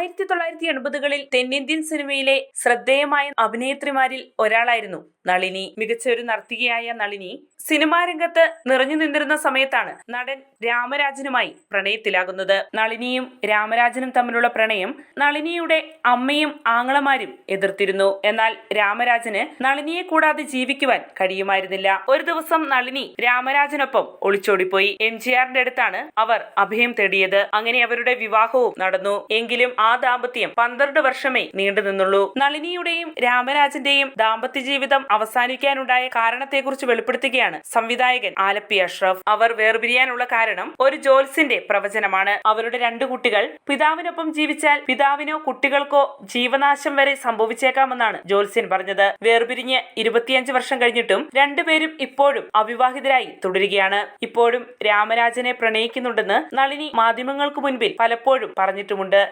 ആയിരത്തി തൊള്ളായിരത്തി എൺപതുകളിൽ തെന്നിന്ത്യൻ സിനിമയിലെ ശ്രദ്ധേയമായ അഭിനേത്രിമാരിൽ ഒരാളായിരുന്നു നളിനി. മികച്ച ഒരു നർത്തകിയായ നളിനി സിനിമാ രംഗത്ത് നിറഞ്ഞു നിന്നിരുന്ന സമയത്താണ് നടൻ രാമരാജനുമായി പ്രണയത്തിലാകുന്നത്. നളിനിയും രാമരാജനും തമ്മിലുള്ള പ്രണയം നളിനിയുടെ അമ്മയും ആങ്ങളമാരും എതിർത്തിരുന്നു. എന്നാൽ രാമരാജന് നളിനിയെ കൂടാതെ ജീവിക്കുവാൻ കഴിയുമായിരുന്നില്ല. ഒരു ദിവസം നളിനി രാമരാജനൊപ്പം ഒളിച്ചോടിപ്പോയി. എം ജി ആറിന്റെ അടുത്താണ് അവർ അഭയം തേടിയത്. അങ്ങനെ അവരുടെ വിവാഹവും നടന്നു. എങ്കിലും ആ ദാമ്പത്യം പന്ത്രണ്ട് വർഷമേ നീണ്ടു നിന്നുള്ളൂ നളിനിയുടെയും രാമരാജന്റെയും ദാമ്പത്യ ജീവിതം അവസാനിക്കാനുണ്ടായ കാരണത്തെക്കുറിച്ച് വെളിപ്പെടുത്തുകയാണ് സംവിധായകൻ ആലപ്പി അഷ്റഫ്. അവർ വേർപിരിയാനുള്ള കാരണം ഒരു ജോൽസിന്റെ പ്രവചനമാണ്. അവരുടെ രണ്ട് കുട്ടികൾ പിതാവിനൊപ്പം ജീവിച്ചാൽ പിതാവിനോ കുട്ടികൾക്കോ ജീവനാശം വരെ സംഭവിച്ചേക്കാമെന്നാണ് ജോൽസ്യൻ പറഞ്ഞത്. വേർപിരിഞ്ഞ് ഇരുപത്തിയഞ്ച് വർഷം കഴിഞ്ഞിട്ടും രണ്ടുപേരും ഇപ്പോഴും അവിവാഹിതരായി തുടരുകയാണ്. ഇപ്പോഴും രാമരാജനെ പ്രണയിക്കുന്നുണ്ടെന്ന് നളിനി മാധ്യമങ്ങൾക്ക് മുൻപിൽ പലപ്പോഴും പറഞ്ഞിട്ടുമുണ്ട്.